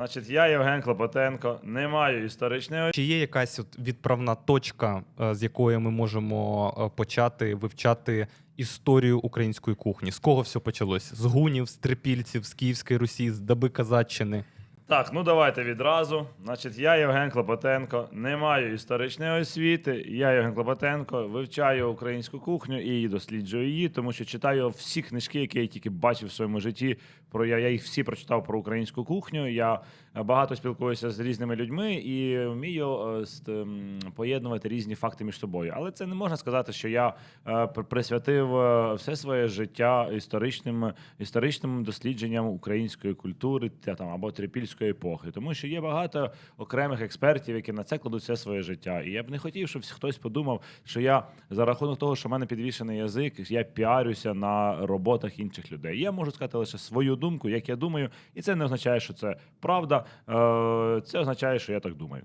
Значить, я Євген Клопотенко, не маю історичної Чи є якась от відправна точка, е, з якої ми можемо е, почати вивчати історію української кухні? З кого все почалось? З гунів, з трипільців, з Київської Русі, з Даби Казаччини? Так, ну давайте відразу. Значить, я Євген Клопотенко, не маю історичної освіти. Я Євген Клопотенко, вивчаю українську кухню і досліджую її, тому що читаю всі книжки, які я тільки бачив в своєму житті. Про я, я їх всі прочитав про українську кухню. Я багато спілкуюся з різними людьми і вмію е, поєднувати різні факти між собою. Але це не можна сказати, що я е, присвятив е, все своє життя історичним історичним дослідженням української культури та там або трипільської епохи, тому що є багато окремих експертів, які на це кладуть все своє життя. І я б не хотів, щоб хтось подумав, що я за рахунок того, що в мене підвішений язик, я піарюся на роботах інших людей. Я можу сказати лише свою думку, як я думаю, і це не означає, що це правда. Е, Це означає, що я так думаю.